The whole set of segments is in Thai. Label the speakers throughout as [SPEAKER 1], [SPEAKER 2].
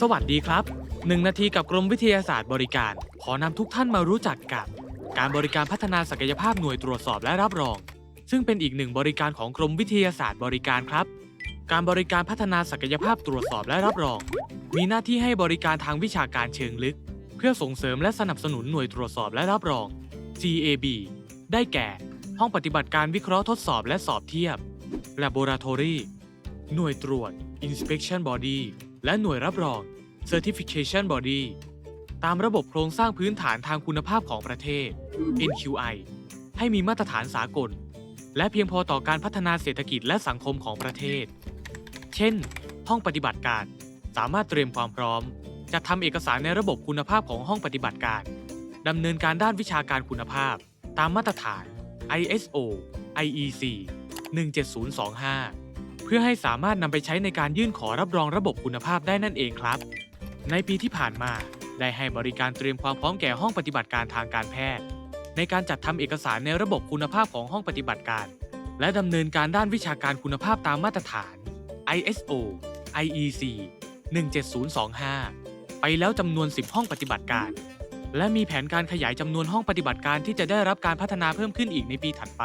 [SPEAKER 1] สวัสดีครับ 1 นาทีกับกรมวิทยาศาสตร์บริการ ขอนำทุกท่านมารู้จักกับ การบริการพัฒนาศักยภาพหน่วยตรวจสอบและรับรอง ซึ่งเป็นอีกหนึ่งบริการของกรมวิทยาศาสตร์บริการครับ การบริการพัฒนาศักยภาพตรวจสอบและรับรอง มีหน้าที่ให้บริการทางวิชาการเชิงลึก เพื่อส่งเสริมและสนับสนุนหน่วยตรวจสอบและรับรอง GAB ได้แก่ ห้องปฏิบัติการวิเคราะห์ทดสอบและสอบเทียบ Laboratory หน่วยตรวจ Inspection Body และหน่วยรับรอง Certification Body ตามระบบโครงสร้างพื้นฐานทางคุณภาพของประเทศ NQI ให้มีมาตรฐานสากล และเพียงพอต่อการพัฒนาเศรษฐกิจและสังคมของประเทศ เช่น ห้องปฏิบัติการ สามารถเตรียมความพร้อม จัดทำเอกสารในระบบคุณภาพของห้องปฏิบัติการดำเนินการด้านวิชาการคุณภาพ ตามมาตรฐาน ISO IEC 17025 เพื่อให้สามารถนำไปใช้ในการยื่นขอรับรองระบบคุณภาพได้นั่นเองครับ ในปีที่ผ่านมาได้ให้บริการเตรียมความพร้อมแก่ห้องปฏิบัติการทางการแพทย์ ในการจัดทำเอกสารในระบบคุณภาพของห้องปฏิบัติการ และดำเนินการด้านวิชาการคุณภาพตามมาตรฐาน ISO IEC 17025 ไปแล้วจำนวน 10 ห้องปฏิบัติการ และมีแผนการขยายจำนวนห้องปฏิบัติการที่จะได้รับการพัฒนาเพิ่มขึ้นอีกในปีถัดไป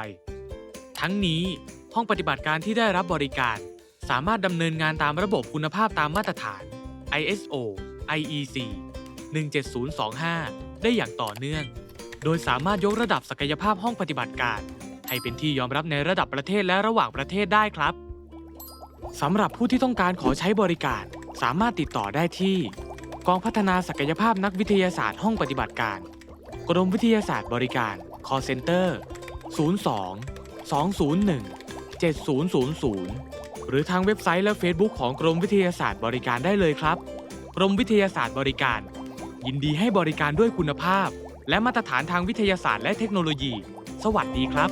[SPEAKER 1] ทั้งนี้ ห้องปฏิบัติการที่ได้รับบริการ สามารถดำเนินงานตามระบบคุณภาพตามมาตรฐาน ISO IEC 17025 ได้อย่างต่อเนื่อง โดยสามารถยกระดับศักยภาพห้องปฏิบัติการ ให้เป็นที่ยอมรับในระดับประเทศและระหว่างประเทศได้ครับสำหรับผู้ที่ต้องการขอใช้บริการ สามารถติดต่อได้ที่ กองพัฒนาศักยภาพนักวิทยาศาสตร์ห้องปฏิบัติการ กรมวิทยาศาสตร์บริการ call center 02 201 7000 หรือทางเว็บไซต์และ Facebook ของกรมวิทยาศาสตร์บริการได้เลยครับ กรมวิทยาศาสตร์บริการ ยินดีให้บริการด้วยคุณภาพ และมาตรฐานทางวิทยาศาสตร์และเทคโนโลยี สวัสดีครับ